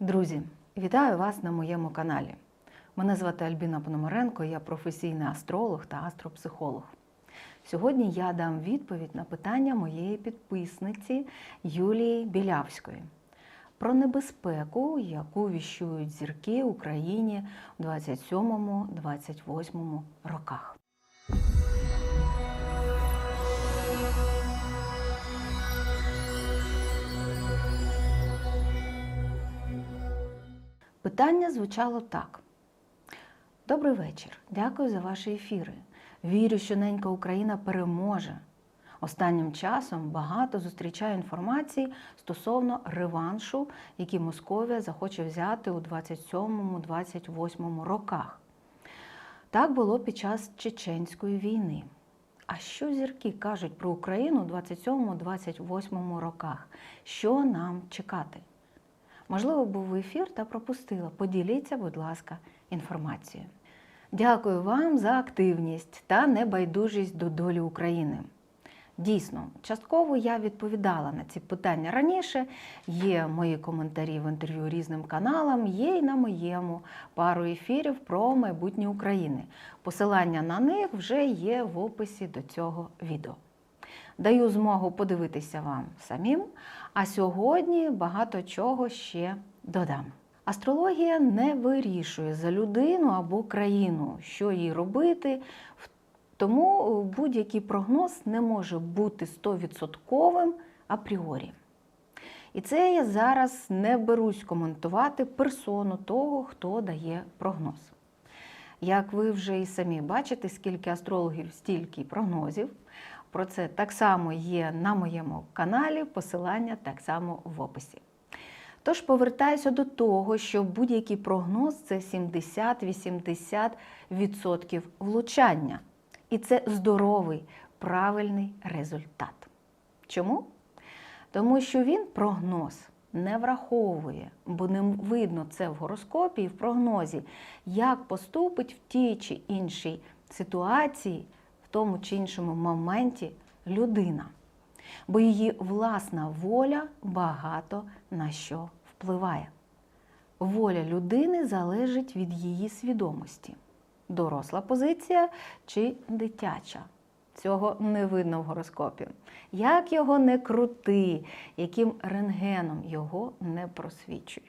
Друзі, вітаю вас на моєму каналі. Мене звати Альбіна Пономаренко, я професійний астролог та астропсихолог. Сьогодні я дам відповідь на питання моєї підписниці Юлії Білявської про небезпеку, яку віщують зірки Україні у 27-28 роках. Питання звучало так. Добрий вечір. Дякую за ваші ефіри. Вірю, що ненька Україна переможе. Останнім часом багато зустрічаю інформації стосовно реваншу, який Московія захоче взяти у 27-28 роках. Так було під час Чеченської війни. А що зірки кажуть про Україну у 27-28 роках? Що нам чекати? Можливо, був ефір та пропустила. Поділіться, будь ласка, інформацією. Дякую вам за активність та небайдужість до долі України. Дійсно, частково я відповідала на ці питання раніше. Є мої коментарі в інтерв'ю різним каналам, є й на моєму пару ефірів про майбутнє України. Посилання на них вже є в описі до цього відео. Даю змогу подивитися вам самим, а сьогодні багато чого ще додам. Астрологія не вирішує за людину або країну, що їй робити, тому будь-який прогноз не може бути 100% апріорі. І це я зараз не берусь коментувати персону того, хто дає прогноз. Як ви вже і самі бачите, скільки астрологів, стільки прогнозів. Про це так само є на моєму каналі, посилання так само в описі. Тож повертаюся до того, що будь-який прогноз це 70-80% влучання. І це здоровий, правильний результат. Чому? Тому що він прогноз не враховує, бо не видно це в гороскопі і в прогнозі, як поступить в тій чи іншій ситуації, тому чи іншому моменті людина. Бо її власна воля багато на що впливає. Воля людини залежить від її свідомості. Доросла позиція чи дитяча. Цього не видно в гороскопі. Як його не крути, яким рентгеном його не просвічуй.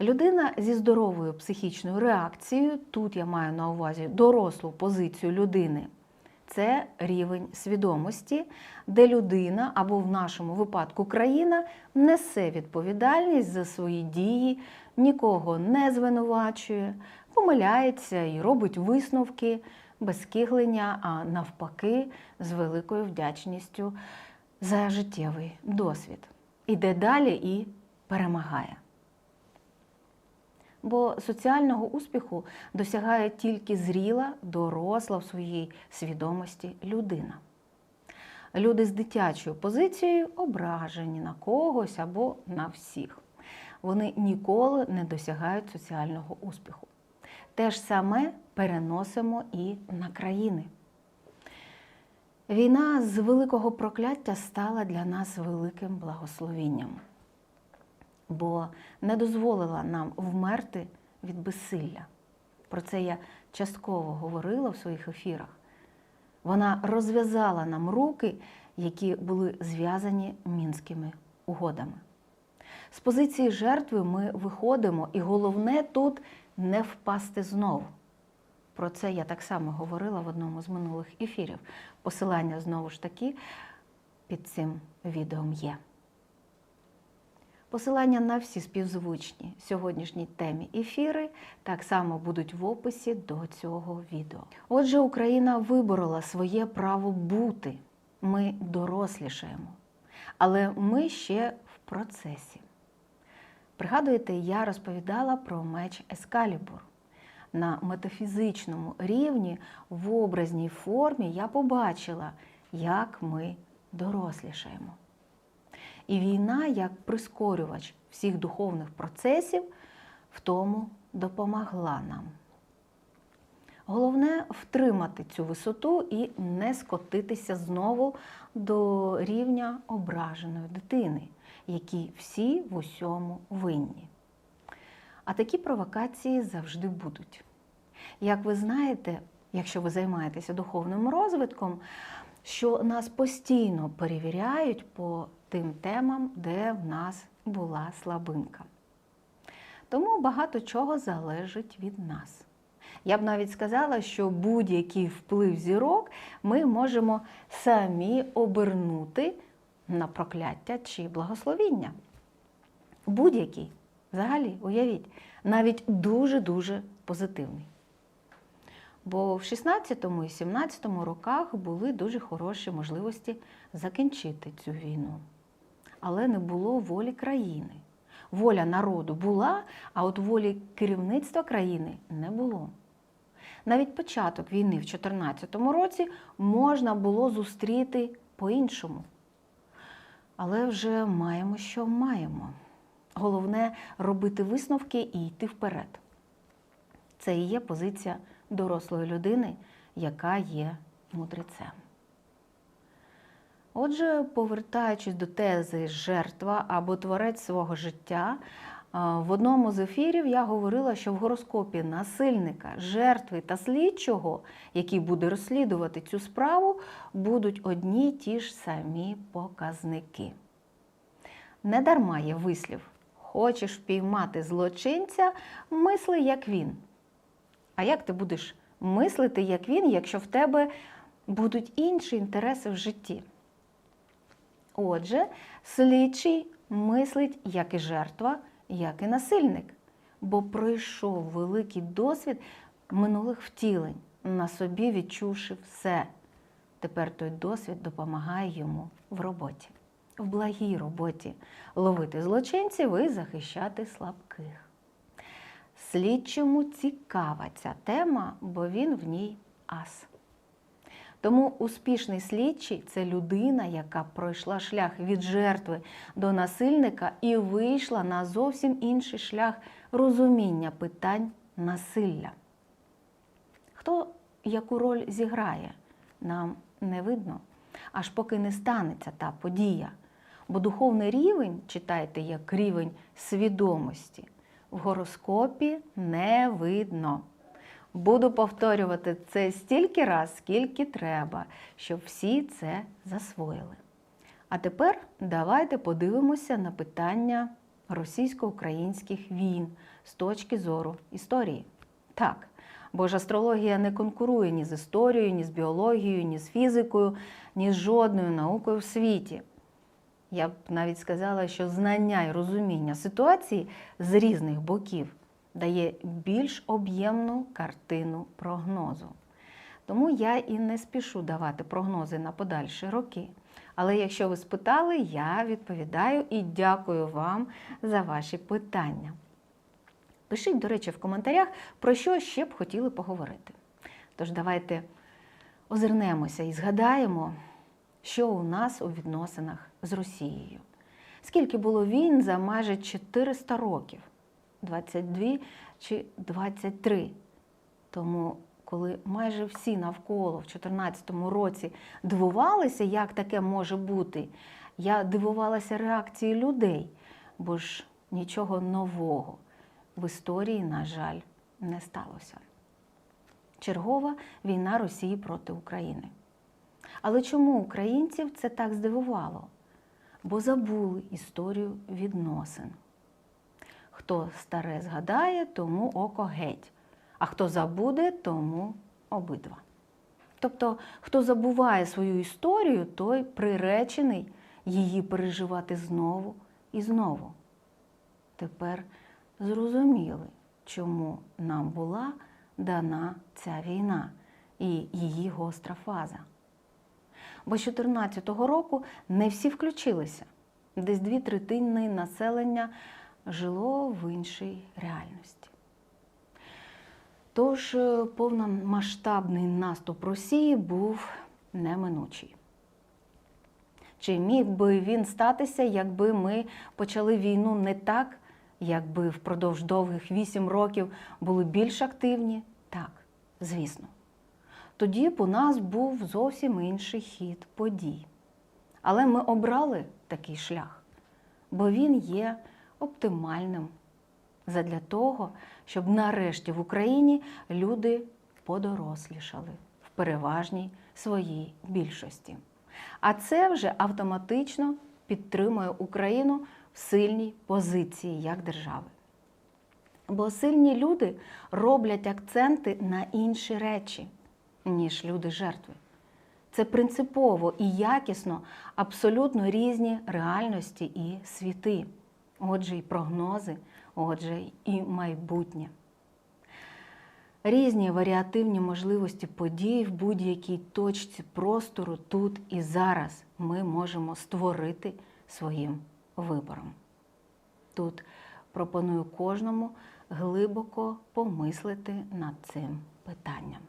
Людина зі здоровою психічною реакцією, тут я маю на увазі дорослу позицію людини, це рівень свідомості, де людина або в нашому випадку країна несе відповідальність за свої дії, нікого не звинувачує, помиляється і робить висновки без киглення, а навпаки, з великою вдячністю за життєвий досвід. Іде далі і перемагає. Бо соціального успіху досягає тільки зріла, доросла в своїй свідомості людина. Люди з дитячою позицією ображені на когось або на всіх. Вони ніколи не досягають соціального успіху. Те ж саме переносимо і на країни. Війна з великого прокляття стала для нас великим благословінням, бо не дозволила нам вмерти від безсилля. Про це я частково говорила в своїх ефірах. Вона розв'язала нам руки, які були зв'язані мінськими угодами. З позиції жертви ми виходимо, і головне тут не впасти знову. Про це я так само говорила в одному з минулих ефірів. Посилання знову ж таки під цим відео є. Посилання на всі співзвучні сьогоднішній темі ефіри так само будуть в описі до цього відео. Отже, Україна виборола своє право бути. Ми дорослішаємо, але ми ще в процесі. Пригадуєте, я розповідала про меч Ескалібур. На метафізичному рівні, в образній формі я побачила, як ми дорослішаємо. І війна, як прискорювач всіх духовних процесів, в тому допомогла нам. Головне втримати цю висоту і не скотитися знову до рівня ображеної дитини, які всі в усьому винні. А такі провокації завжди будуть. Як ви знаєте, якщо ви займаєтеся духовним розвитком, що нас постійно перевіряють по тим темам, де в нас була слабинка. Тому багато чого залежить від нас. Я б навіть сказала, що будь-який вплив зірок ми можемо самі обернути на прокляття чи благословіння. Будь-який, взагалі, уявіть, навіть дуже-дуже позитивний. Бо в 16 і 17 роках були дуже хороші можливості закінчити цю війну. Але не було волі країни. Воля народу була, а от волі керівництва країни не було. Навіть початок війни в 2014 році можна було зустріти по-іншому. Але вже маємо, що маємо. Головне робити висновки і йти вперед. Це і є позиція дорослої людини, яка є мудрецем. Отже, повертаючись до тези жертва або творець свого життя, в одному з ефірів я говорила, що в гороскопі насильника, жертви та слідчого, який буде розслідувати цю справу, будуть одні й ті ж самі показники. Недарма є вислів: хочеш впіймати злочинця, мисли як він. А як ти будеш мислити, як він, якщо в тебе будуть інші інтереси в житті? Отже, слідчий мислить як і жертва, як і насильник, бо пройшов великий досвід минулих втілень, на собі відчувши все. Тепер той досвід допомагає йому в роботі, в благій роботі ловити злочинців і захищати слабких. Слідчому цікава ця тема, бо він в ній ас. Тому успішний слідчий це людина, яка пройшла шлях від жертви до насильника і вийшла на зовсім інший шлях розуміння питань насилля. Хто яку роль зіграє, нам не видно, аж поки не станеться та подія. Бо духовний рівень, читайте, як рівень свідомості, в гороскопі не видно. Буду повторювати це стільки раз, скільки треба, щоб всі це засвоїли. А тепер давайте подивимося на питання російсько-українських війн з точки зору історії. Так, бо ж астрологія не конкурує ні з історією, ні з біологією, ні з фізикою, ні з жодною наукою в світі. Я б навіть сказала, що знання і розуміння ситуації з різних боків дає більш об'ємну картину прогнозу. Тому я і не спішу давати прогнози на подальші роки. Але якщо ви спитали, я відповідаю і дякую вам за ваші питання. Пишіть, до речі, в коментарях, про що ще б хотіли поговорити. Тож давайте озирнемося і згадаємо, що у нас у відносинах з Росією. Скільки було війн за майже 400 років? 22 чи 23. Тому, коли майже всі навколо в 2014 році дивувалися, як таке може бути, я дивувалася реакції людей, бо ж нічого нового в історії, на жаль, не сталося. Чергова війна Росії проти України. Але чому українців це так здивувало? Бо забули історію відносин. Хто старе згадає, тому око геть, а хто забуде, тому обидва. Тобто, хто забуває свою історію, той приречений її переживати знову і знову. Тепер зрозуміли, чому нам була дана ця війна і її гостра фаза. Бо з 2014 року не всі включилися, десь дві третини населення жило в іншій реальності. Тож е, повномасштабний наступ Росії був неминучий. Чи міг би він статися, якби ми почали війну не так, якби впродовж довгих вісім років були більш активні? Так, звісно. Тоді б у нас був зовсім інший хід подій. Але ми обрали такий шлях бо він є оптимальним задля того, щоб нарешті в Україні люди подорослішали в переважній своїй більшості. А це вже автоматично підтримує Україну в сильній позиції як держави. Бо сильні люди роблять акценти на інші речі, ніж люди жертви. Це принципово і якісно абсолютно різні реальності і світи, отже, і прогнози, отже, і майбутнє. Різні варіативні можливості подій в будь-якій точці простору тут і зараз ми можемо створити своїм вибором. Тут пропоную кожному глибоко помислити над цим питанням.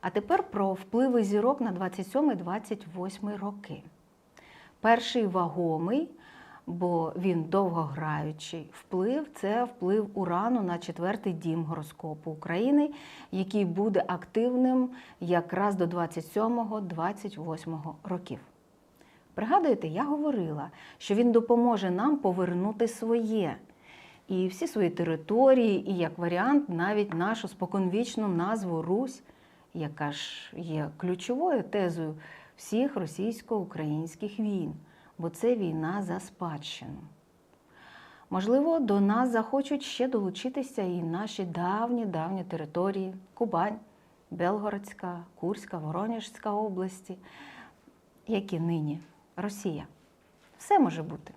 А тепер про впливи зірок на 27-28 роки. Перший вагомий, бо він довгограючий вплив. Це вплив урану на четвертий дім гороскопу України, який буде активним якраз до 27-28 років. Пригадуєте, я говорила, що він допоможе нам повернути своє. І всі свої території, і як варіант, навіть нашу споконвічну назву Русь, яка ж є ключовою тезою всіх російсько-українських війн, бо це війна за спадщину. Можливо, до нас захочуть ще долучитися і наші давні давні території Кубань, Белгородська, Курська, Воронежська області, які нині Росія. Все може бути.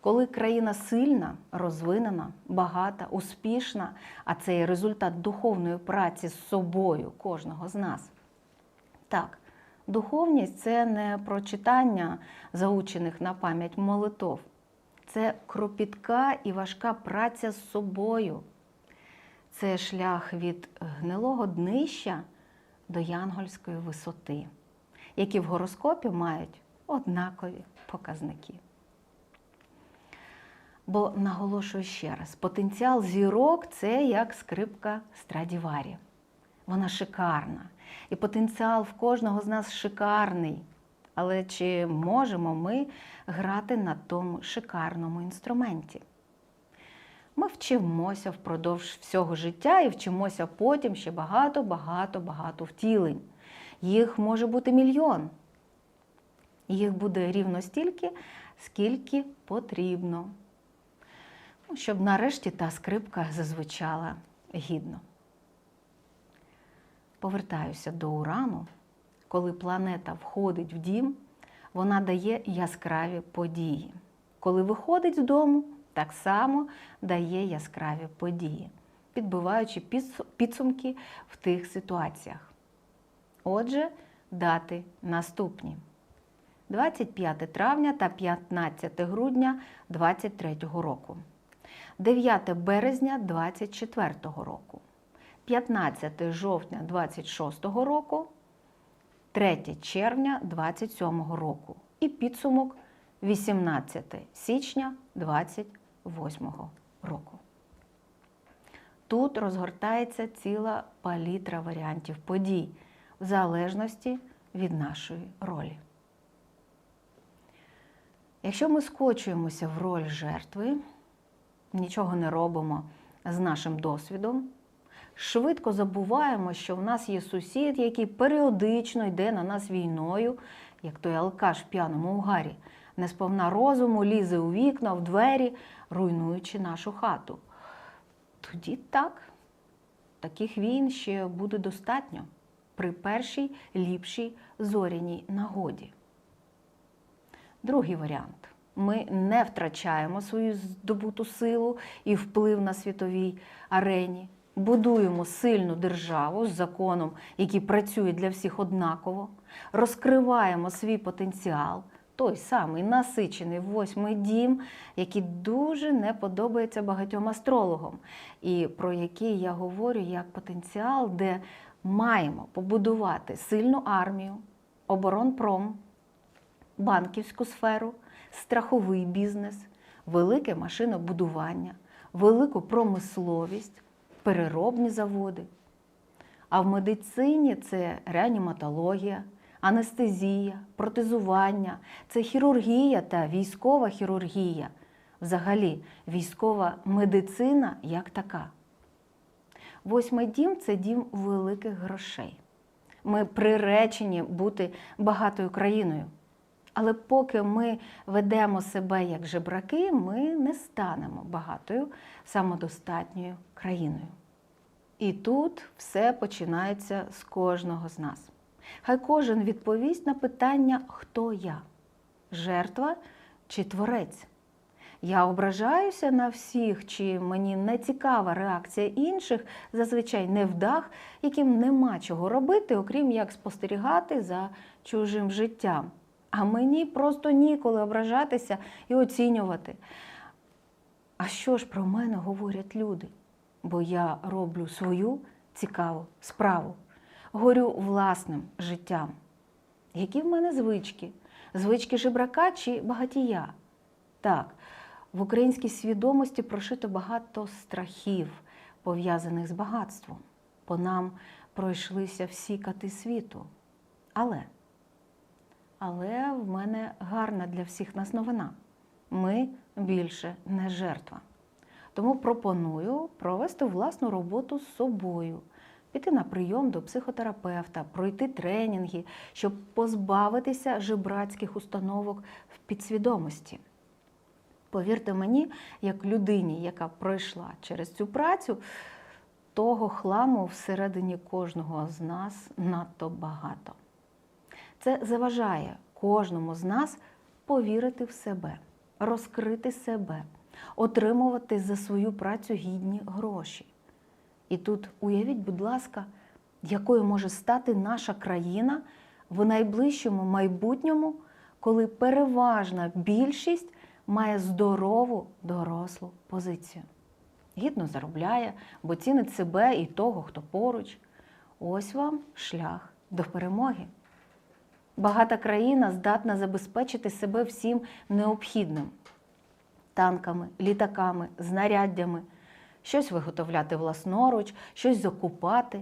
Коли країна сильна, розвинена, багата, успішна, а це є результат духовної праці з собою кожного з нас. Так, духовність це не про читання заучених на пам'ять молитов. Це кропітка і важка праця з собою. Це шлях від гнилого днища до янгольської висоти, які в гороскопі мають однакові показники. Бо наголошую ще раз: потенціал зірок це як скрипка Страдіварі. Вона шикарна. І потенціал в кожного з нас шикарний. Але чи можемо ми грати на тому шикарному інструменті? Ми вчимося впродовж всього життя і вчимося потім ще багато, багато, багато втілень. Їх може бути мільйон. Їх буде рівно стільки, скільки потрібно, Ну, щоб нарешті та скрипка зазвучала гідно. Повертаюся до урану. Коли планета входить в дім, вона дає яскраві події. Коли виходить з дому, так само дає яскраві події, підбиваючи підсумки в тих ситуаціях. Отже, дати наступні: 25 травня та 15 грудня 2023 року, 9 березня 2024 року, 15 жовтня 2026 року. 3 червня 27 року і підсумок 18 січня 28 року. Тут розгортається ціла палітра варіантів подій в залежності від нашої ролі. Якщо ми скочуємося в роль жертви, нічого не робимо з нашим досвідом, швидко забуваємо, що в нас є сусід, який періодично йде на нас війною, як той алкаш в п'яному угарі, не сповна розуму, лізе у вікна, в двері, руйнуючи нашу хату. Тоді так, таких війн ще буде достатньо при першій ліпшій зоряній нагоді. Другий варіант. Ми не втрачаємо свою здобуту силу і вплив на світовій арені будуємо сильну державу з законом, який працює для всіх однаково, розкриваємо свій потенціал, той самий насичений восьмий дім, який дуже не подобається багатьом астрологам, і про який я говорю як потенціал, де маємо побудувати сильну армію, оборонпром, банківську сферу, страховий бізнес, велике машинобудування, велику промисловість переробні заводи. А в медицині це реаніматологія, анестезія, протезування, це хірургія та військова хірургія, взагалі військова медицина як така. Восьмий дім це дім великих грошей. Ми приречені бути багатою країною. Але поки ми ведемо себе як жебраки, ми не станемо багатою самодостатньою країною. І тут все починається з кожного з нас. Хай кожен відповість на питання, хто я жертва чи творець. Я ображаюся на всіх, чи мені не цікава реакція інших, зазвичай не в дах, яким нема чого робити, окрім як спостерігати за чужим життям. А мені просто ніколи ображатися і оцінювати. А що ж про мене говорять люди? Бо я роблю свою цікаву справу, горю власним життям. Які в мене звички? Звички жебрака чи багатія? Так, в українській свідомості прошито багато страхів, пов'язаних з багатством. По нам пройшлися всі кати світу. Але, але в мене гарна для всіх нас новина. Ми більше не жертва. Тому пропоную провести власну роботу з собою, піти на прийом до психотерапевта, пройти тренінги, щоб позбавитися жебрацьких установок в підсвідомості. Повірте мені, як людині, яка пройшла через цю працю, того хламу всередині кожного з нас надто багато. Це заважає кожному з нас повірити в себе, розкрити себе, отримувати за свою працю гідні гроші. І тут уявіть, будь ласка, якою може стати наша країна в найближчому майбутньому, коли переважна більшість має здорову дорослу позицію. Гідно заробляє, бо цінить себе і того, хто поруч. Ось вам шлях до перемоги. Багата країна здатна забезпечити себе всім необхідним танками, літаками, знаряддями, щось виготовляти власноруч, щось закупати,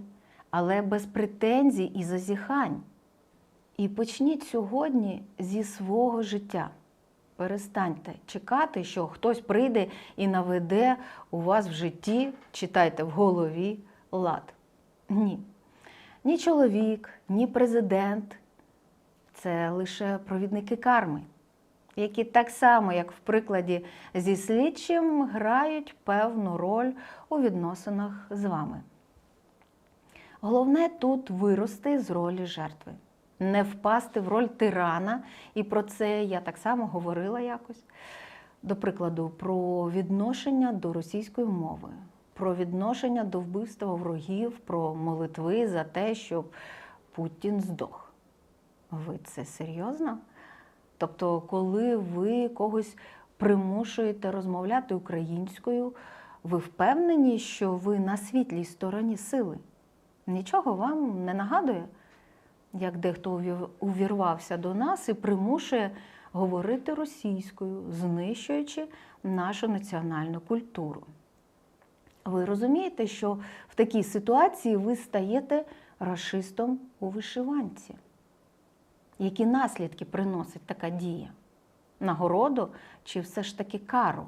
але без претензій і зазіхань. І почніть сьогодні зі свого життя. Перестаньте чекати, що хтось прийде і наведе у вас в житті, читайте в голові лад. Ні. Ні чоловік, ні президент це лише провідники карми, які так само, як в прикладі зі слідчим, грають певну роль у відносинах з вами. Головне тут вирости з ролі жертви не впасти в роль тирана, і про це я так само говорила якось. До прикладу, про відношення до російської мови, про відношення до вбивства ворогів, про молитви за те, щоб Путін здох. Ви це серйозно? Тобто, коли ви когось примушуєте розмовляти українською, ви впевнені, що ви на світлій стороні сили? Нічого вам не нагадує? як дехто увірвався до нас і примушує говорити російською, знищуючи нашу національну культуру. Ви розумієте, що в такій ситуації ви стаєте расистом у вишиванці. Які наслідки приносить така дія? Нагороду чи все ж таки кару?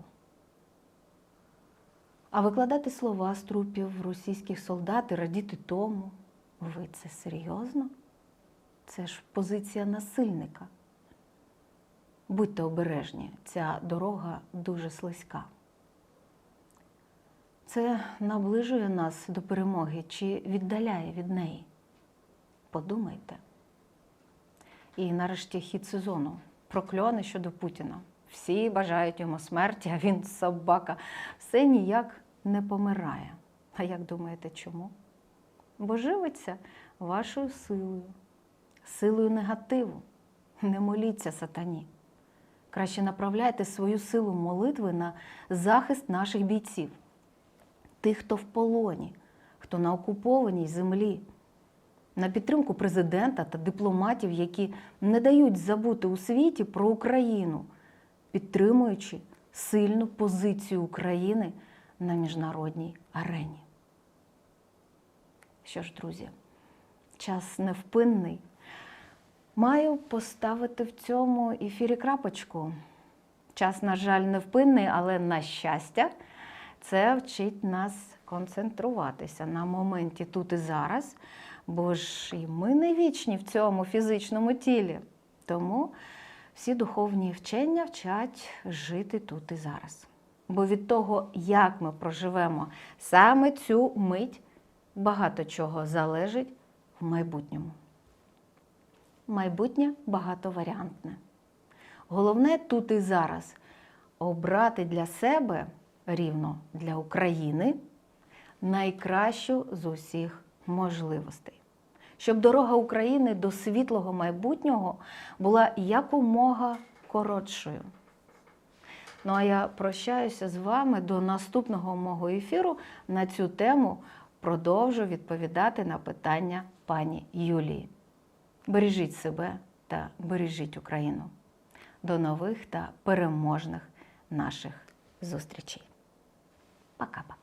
А викладати слова з трупів російських солдат і радіти тому, ви це серйозно? Це ж позиція насильника. Будьте обережні, ця дорога дуже слизька. Це наближує нас до перемоги чи віддаляє від неї. Подумайте. І нарешті хід сезону. Прокльони щодо Путіна. Всі бажають йому смерті, а він собака. Все ніяк не помирає. А як думаєте, чому? Бо живиться вашою силою силою негативу. Не моліться сатані. Краще направляйте свою силу молитви на захист наших бійців, тих, хто в полоні, хто на окупованій землі, на підтримку президента та дипломатів, які не дають забути у світі про Україну, підтримуючи сильну позицію України на міжнародній арені. Що ж, друзі, час невпинний. Маю поставити в цьому ефірі крапочку. Час, на жаль, невпинний, але на щастя, це вчить нас концентруватися на моменті тут і зараз, бо ж і ми не вічні в цьому фізичному тілі. Тому всі духовні вчення вчать жити тут і зараз. Бо від того, як ми проживемо саме цю мить, багато чого залежить в майбутньому. Майбутнє багатоваріантне. Головне тут і зараз обрати для себе рівно для України найкращу з усіх можливостей, щоб дорога України до світлого майбутнього була якомога коротшою. Ну а я прощаюся з вами до наступного мого ефіру на цю тему. Продовжу відповідати на питання пані Юлії. Бережіть себе та бережіть Україну. До нових та переможних наших зустрічей. Пока-пока.